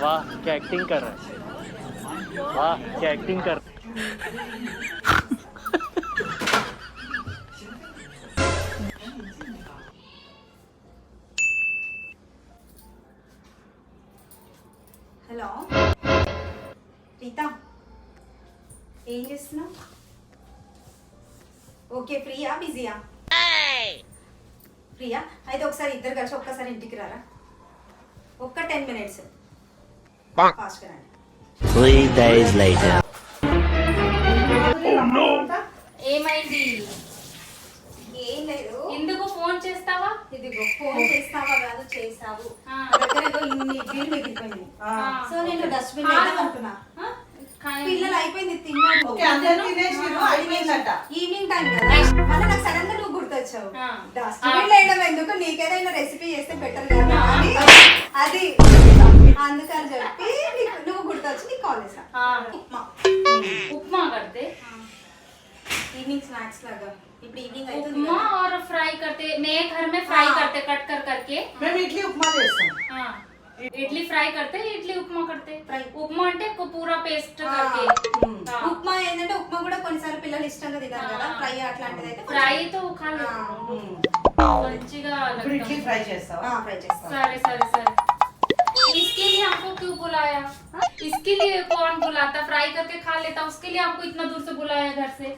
वाह क्या एक्टिंग कर रहा है वाह क्या एक्टिंग कर హలో రీతా ఏం చేస్తున్నావు ఓకే ఫ్రీయా బిజీయా ఫ్రీయా అయితే ఒకసారి ఇద్దరు కలిసి ఒక్కసారి ఇంటికి రారా ఒక్క టెన్ మినిట్స్ ఏమైంది? ఏం లేదు. ఎందుకు ఫోన్ చేస్తావా? ఇదిగో ఫోన్ చేస్తావా కాదు చేసావు ఇన్ని ఇడ్లీలు మిగిలిపోయింది సో నేను డస్ట్బిన్ అనుకున్నా పిల్లలు అయిపోయింది అయిపోయిందట. ఈవినింగ్ టైం కదా. మళ్ళీ నాకు సడన్గా నువ్వు గుర్తొచ్చావు. డస్ట్బిన్ వేయడం ఎందుకు? నీకేదైనా రెసిపీ చేస్తే బెటర్ కదా అది. అందుకని చెప్పి నీకు నువ్వు గుర్తొచ్చి నీకు కాల్ చేసా ఉప్మా. ఉప్మా కడితే? ఈవినింగ్ స్నాక్స్ లాగా. ఇప్పుడు ఈవినింగ్ అయితే ఇడ్లీ ఉప్మా చేస్తాం. हाँ అంటే పూరా పేస్ట్ ఉప్మా ఏంటంటే ఉప్మా కూడా కొన్నిసార్లు పిల్లలు ఇష్టంగా తింటారు ఫ్రై అట్లాంటిది ఫ్రై తో మంచిగా ఇడ్లీ ఫ్రై చేస్తావా? ఫ్రై సరే సరే సరే. इसके लिए हमको क्यों बुलाया इसके लिए कौन बुलाता फ्राई करके खा लेता उसके लिए आपको इतना दूर से बुलाया घर से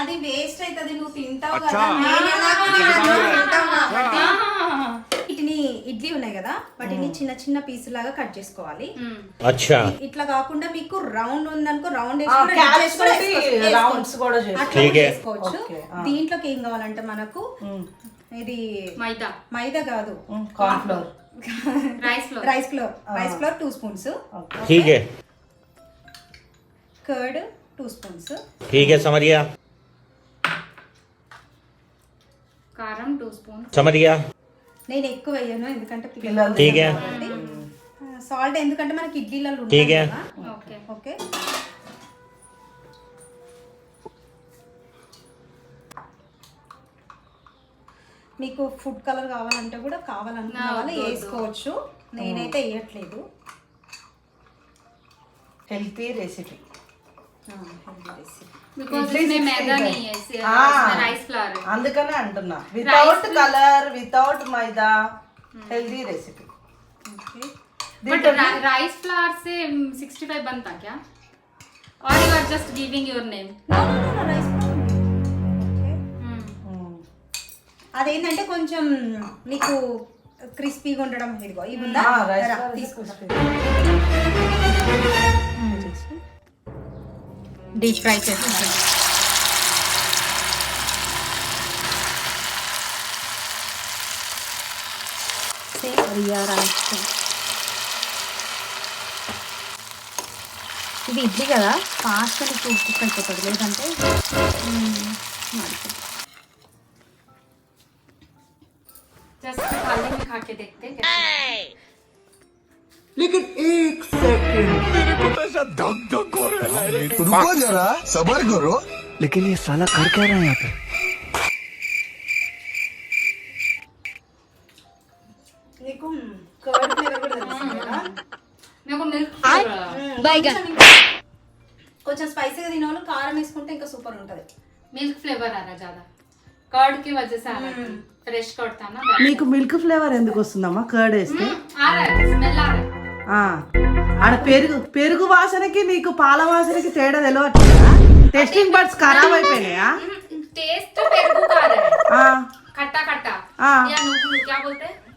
అది వేస్ట్ అవుతుంది నువ్వు తింటావు కదా నేను ఎలాగో తినను, నువ్వు తింటావు కాబట్టి. हाँ। వీటిని ఇడ్లీ ఉన్నాయి కదా వాటిని చిన్న చిన్న పీస్ లాగా కట్ చేసుకోవాలి हम्म। अच्छा ఇట్లా కాకుండా మీకు రౌండ్ ఉందనుకో రౌండ్ ఆ, క్యారెట్స్ తోటి రౌండ్స్ కూడా చేసుకోవచ్చు. ठीक है. చేసుకోవచ్చు ఓకే, ఆ. దీంట్లోకి ఏం కావాలంటే మనకు ఉమ్. ఇది मैदा మైదా కాదు ఉమ్, corn flour rice flour rice flour rice flour two spoons హీగే curd two spoons హీగే సమరియా కారం టూ స్పూన్స్ సమరియా నేను ఎక్కువ వేయను ఎందుకంటే పిల్లలు సాల్ట్ ah, ఎందుకంటే మనకి ఇడ్లీలలో ఉంటుంది ఓకే ఓకే మీకు ఫుడ్ కలర్ కావాలంటే కూడా కావాలనుకున్న నా వాళ్ళు వద్దు, వద్దు. వేసుకోవచ్చు నేనైతే వేయట్లేదు హెల్తీ రెసిపీ ఆ, healthy recipe. बिकॉज इडली इसमें 60 मैदा है। नहीं है इससे- हाँ। इसमें राइस फ्लावर है అందుకనే అంటున్నా without colour without maida healthy recipe Okay. But rice flour से 65 बनता क्या और you are just giving your name No, no, no, no, rice అదేంటంటే కొంచెం నీకు క్రిస్పీగా ఉండడం ఇదిగో ఇవి డీప్ ఫ్రై చేసి ఇది ఇడ్లీ కదా? ఫాస్ట్గా అని కుక్ లేదంటే थाली में खा के देखते हैं कैसे लेकिन एक सेकंड रुको जरा सबर करो लेकिन ये साला कर क्या रहा है यहाँ पे నీకు కర్డ్ ఫ్లేవర్ కూడా తెలుస్తుంది కదా मेरे को मिल्क కొంచెం ఇంకా- కొంచెం స్పైసీగా తినే వాళ్ళు కారం వేసుకుంటే ఇంకా సూపర్ ఉంటది मिल्क फ्लेवर आ रहा ज्यादा कर्ड की ఫ్రెష్ కొడతాను నీకు మిల్క్ ఫ్లేవర్ ఎందుకు వస్తుందమ్మా? కర్డ్ వేస్తే? ఆడ పెరుగు పెరుగు వాసనకి నీకు పాల వాసనకి తేడా తెలియదు టెస్టింగ్ బర్డ్స్ ఖరాబ్ అయిపోయినాయా? టేస్ట్ పెరుగు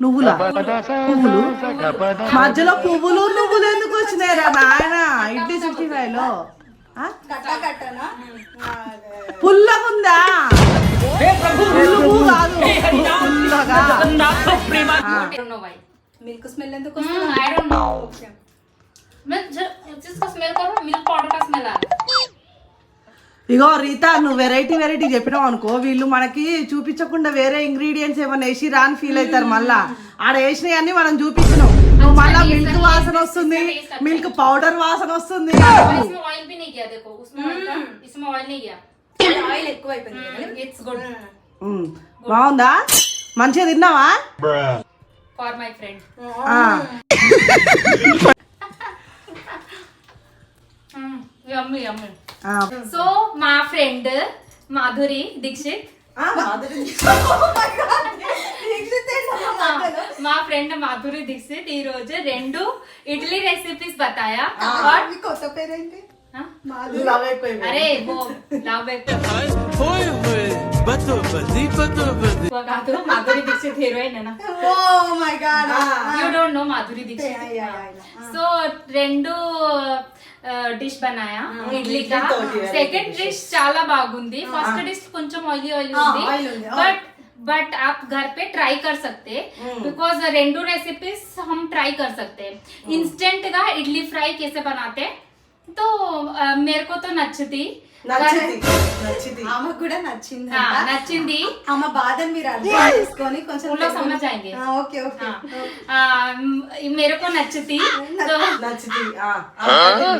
పువ్వులు? మధ్యలో పువ్వులు నువ్వులు ఎందుకు వచ్చినాయి రా నాయన? ఇడ్లీ సిక్స్టీ ఫైవ్లో పుల్లగా I don't know why milk smell ఎందుకు हम्म, వస్తుంది I don't know मैं ज- जिसका स्मेल करो मिल्क पाउडर का स्मेल आ रहा है ఇగో రీతా నువ్వు వెరైటీ వెరైటీ చెప్పినావు అనుకో వీళ్ళు మనకి చూపించకుండా వేరే ఇంగ్రీడియంట్స్ ఏమైనా వేసి రాని ఫీల్ అవుతారు మళ్ళా ఆడ వేసినవన్నీ మనం చూపించినాం నువ్వు మళ్ళా మిల్క్ వాసన వస్తుంది మిల్క్ పౌడర్ వాసన వస్తుంది और इसमें ऑयल भी नहीं गया देखो उसमें ऑयल था इसमें ऑयल नहीं गया ఆయిల్ ఎక్కువ అయిపోయింది కదా. इट्स गुड ఉమ్, బాగుందా మంచిగా తిన్నావా? సో మా ఫ్రెండ్ మాధురి దీక్షిత్. మా ఫ్రెండ్ మాధురి దీక్షిత్ ఈ రోజు రెండు ఇడ్లీ రెసిపీస్ బతాయా? అరే లవ్ అయిపోయి अरे वो लव होए होए बतो बदी बतो बदी वो कादू माधुरी दीक्षित हीरोइन है ना oh my God you don't know Madhuri Yeah, Dikshit yeah, yeah, yeah. So రెండు డిష్ బనాయా ఇడ్లీ కా ఇడ్లీతో variety సెకండ్ dishes. డిష్ చాలా బాగుంది ఫస్ట్ డిష్ కొంచెం ఆయిలీ ఆయిలీ हाँ, ఉంది oil ఉంది, हाँ. बट बट आप घर पे ट्राई कर सकते बिकॉज रेंडू रेसिपीज हम ट्राई कर सकते हैं इंस्टेंट का इडली फ्राई कैसे बनाते हैं? తో మేరకోతో నచ్చుది ఆమె కూడా నచ్చింది. నచ్చింది ఆమె బాధ మీరు అర్థం చేసుకొని కొంచెం సమజ్ ఓకే ఓకే. మేరకు నచ్చుతి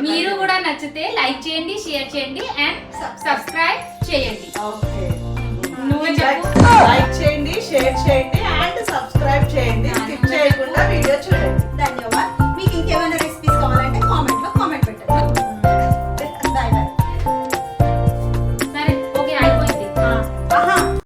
మీరు కూడా నచ్చితే లైక్ చేయండి షేర్ చేయండి అండ్ సబ్స్క్రైబ్ చేయండి. ఓకే. నువ్వు లైక్ చేయండి షేర్ చేయండి అండ్ సబ్స్క్రైబ్